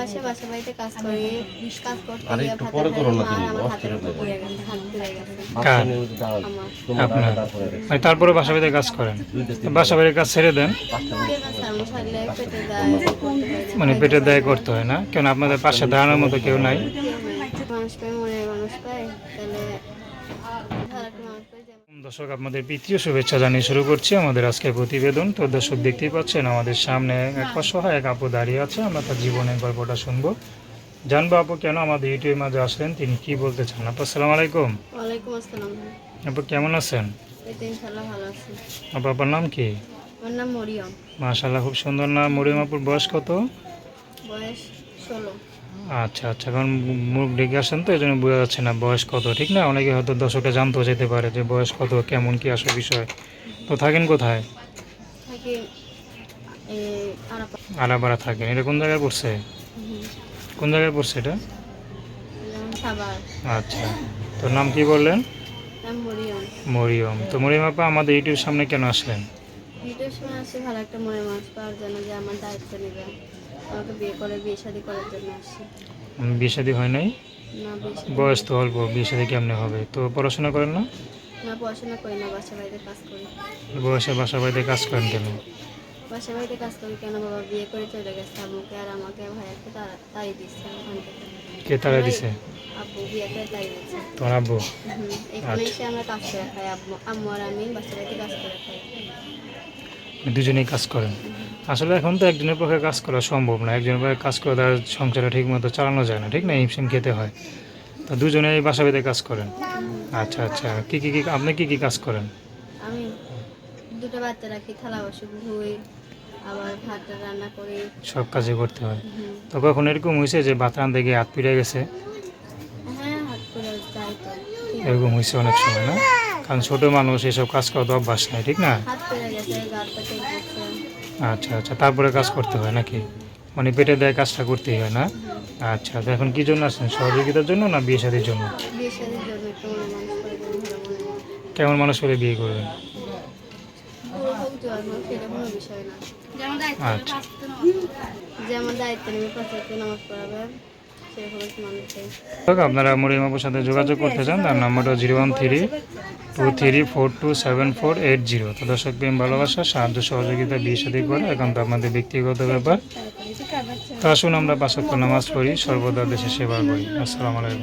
মাসে বাসা বাড়িতে কাজ করি করতে আরে একটু পরে করো না তুমি, হয়ে আপনার। মানে তারপরে বাসা বাড়িতে কাজ করেন। বাসা বাড়ির কাজ ছেড়ে দেন। পেটে মানে পেটের দায়। করতে হয় না? কেন আপনাদের পাশে দাঁড়ানোর মতো কেউ নাই? মানুষ পায় মনে মানুষ পায় তাহলে দর্শক আপনাদের প্রীতীয় শুভেচ্ছা জানিয়ে শুরু করছি আমাদের আজকের প্রতিবেদন। তো দর্শক দেখতেই পাচ্ছেন আমাদের সামনে এক অসহায় এক আপু দাঁড়িয়ে আছে। আমরা তার জীবনের গল্পটা শুনব। জানব আপু কেন আমাদের ইউটিউবের মাঝে আসলেন? তিনি কি বলতে চান? আপু আসসালামু আলাইকুম। ওয়ালাইকুম আসসালাম। আপু কেমন আছেন? ভালো আছি। আপু আপনার নাম কি? আমার নাম মরিয়ম। মাশাল্লাহ খুব সুন্দর নাম। মরিয়ম আপুর বয়স কত? বয়স ষোলো। আচ্ছা আচ্ছা কারণ মুখ ডেকে আসেন তো এই জন্য বোঝা যাচ্ছে না বয়স কত ঠিক না? অনেকে হয়তো দর্শকটা জানতেও যেতে পারে যে বয়স কত কেমন কি আসল বিষয়। তো থাকেন কোথায়? আলাপাড়া থাকেন। এটা কোন জায়গায় পড়ছে? কোন জায়গায় পড়ছে এটা? আচ্ছা তোর নাম কি বললেন? মরিয়ম। মরিয়ম। তো মরিয়ম আপা আমাদের ইউটিউব সামনে কেন আসলেন? ভিডিওর সময় আসছি ভালো একটা মানুষ পাওয়ার জন্য যে আমার দায়িত্ব আমাকে বিয়ে করে বিয়ে শাদি করার জন্য আসছি। বিয়ে শাদী হয় নাই? না বয়স তো অল্প বিয়ে শাদী কেমনে হবে? তো পড়াশোনা করেন না? না পড়াশোনা করি না বাসা বাড়িতে কাজ করি। বয়সে বাসা বাড়িতে কাজ করেন কেন? বাসা বাড়িতে কাজ করি কেন? বাবা বিয়ে করে চলে গেছে আম্মুকে আর আমাকে ভাইয়াকে তা- তাড়িয়ে দিচ্ছে ওখান থেকে। কে তারা দিছে? আব্বু বিয়ে করে তাড়িয়ে দিচ্ছে। তোমার আব্বু? এখানে এসে আমরা কাজ করে খাই আব্বু আম্মু আর আমি বাসা বাড়িতে কাজ করে খাই। দুজনেই কাজ করেন? আসলে এখন তো একজনের পক্ষে কাজ করা সম্ভব না একজনের পক্ষে কাজ করে তার সংসারটা ঠিক মতো চালানো যায় না ঠিক না? হিমশিম খেতে হয়। তো দুজনেই বাসা বেঁধে কাজ করেন। আচ্ছা আচ্ছা। কি কি কি আপনি কি কি কাজ করেন? আমি দুটো বাচ্চা রাখি থালা বাসন ধুই আবার ভাত রান্না করি। সব কাজই করতে হয়। তো কখন এরকম হয়েছে যে ভাত রান্ধতে গিয়ে হাত পিড়ে গেছে? হ্যাঁ হাত করে যাই তো। এরকম হয়েছে অনেক সময় না? কারণ ছোটো মানুষ এসব কাজ করা তো অভ্যাস নাই ঠিক না? হাত পেরে গেছে গাড়টা আচ্ছা আচ্ছা তারপরে কাজ করতে হয় নাকি? মানে পেটে দেয় কাজটা করতেই হয় না? আচ্ছা তো এখন কি জন্য আসছেন সহযোগিতার জন্য না বিয়ে শাদির জন্য। কেমন মানুষ হলে বিয়ে করবেন? আচ্ছা। যেমন দায়িত্ব নেবে নামাজ পড়াবে। আপনারা মরিয়ম আপুর সাথে যোগাযোগ করতে চান তার নাম্বারটা zero one three two three four two seven four eight zero. তো দর্শক প্রেম ভালোবাসা সাহায্য সহযোগিতা বিয়ে সাদী করে এখন তো আমাদের ব্যক্তিগত ব্যাপার। তো আসুন আমরা পাঁচক্য নামাজ পড়ি সর্বদা দেশে সেবা করি। আসসালামু আলাইকুম।